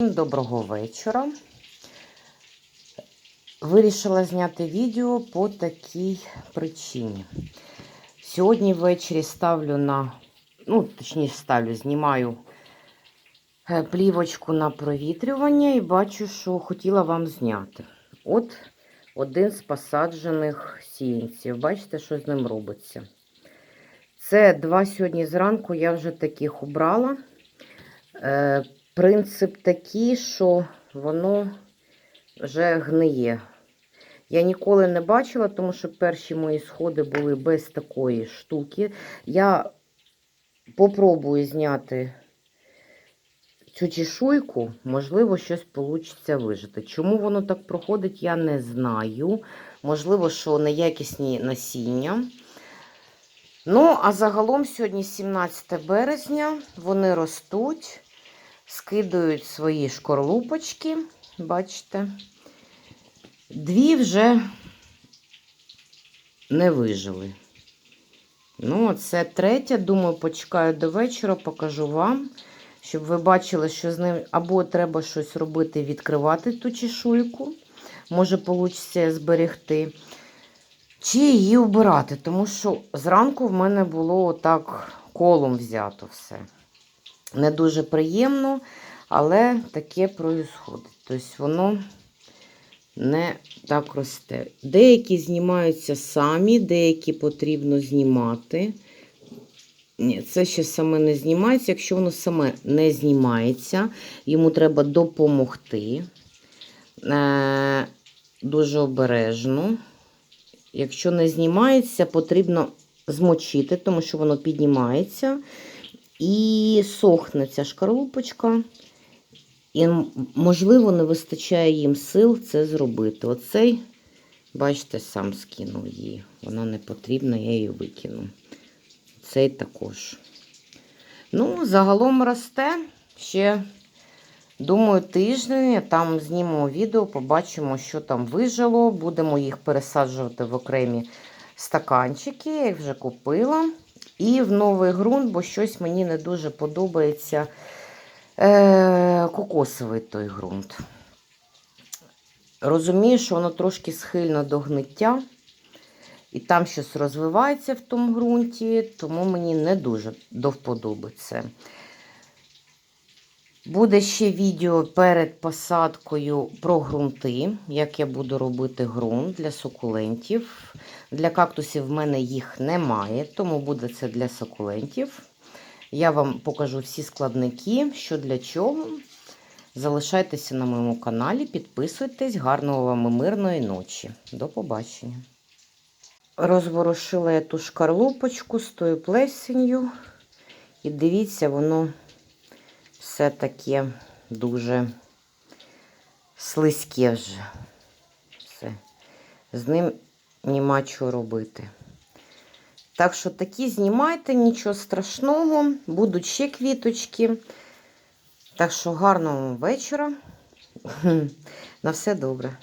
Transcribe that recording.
Доброго вечора. Вирішила зняти відео по такій причині. Сьогодні ввечері ставлю на, ну, точніше, ставлю, знімаю е, плівочку на провітрювання і бачу, що хотіла вам зняти. От один з посаджених сіянців. Бачите, що з ним робиться. Це два сьогодні зранку я вже таких убрала. Принцип такий, що воно вже гниє. Я ніколи не бачила, тому що перші мої сходи були без такої штуки. Я попробую зняти цю чешуйку, можливо, щось вийде вижити. Чому воно так проходить, я не знаю. Можливо, що неякісні насіння. Ну, а загалом сьогодні 17 березня, вони ростуть скидують свої шкорлупочки, бачите, дві вже не вижили. Ну, це третя, думаю, почекаю до вечора, покажу вам, щоб ви бачили, що з ним або треба щось робити, відкривати ту чешуйку, може, вийде зберегти, чи її вбирати, тому що зранку в мене було отак колом взято все не дуже приємно, але таке проїсходить. Тобто воно не так росте. Деякі знімаються самі, деякі потрібно знімати. Ні, це ще саме не знімається. Якщо воно саме не знімається, йому треба допомогти. Е, Дуже обережно. Якщо не знімається, потрібно змочити, тому що воно піднімається. І сохне ця шкарлупочка. І, можливо, не вистачає їм сил це зробити. Оцей, бачите, сам скинув її. Вона не потрібна, я її викину. Цей також. Ну, загалом росте ще, думаю, тиждень. Там знімемо відео, побачимо, що там вижило. Будемо їх пересаджувати в окремі стаканчики. Я їх вже купила. І в новий ґрунт, бо щось мені не дуже подобається е, кокосовий той ґрунт. Розумію, що воно трошки схильно до гниття. І там щось розвивається в тому ґрунті, тому мені не дуже до вподоби це. Буде ще відео перед посадкою про ґрунти, як я буду робити ґрунт для сукулентів. Для кактусів в мене їх немає, тому буде це для сукулентів. Я вам покажу всі складники, що для чого. Залишайтеся на моєму каналі, підписуйтесь, гарного вам і мирної ночі. До побачення. Розворушила я ту шкарлупочку з тою плесенью. І дивіться, воно все таке дуже слизьке вже. Все. З ним нема чого робити. Так що такі знімайте, нічого страшного, будуть ще квіточки. Так що гарного вечора. На все добре.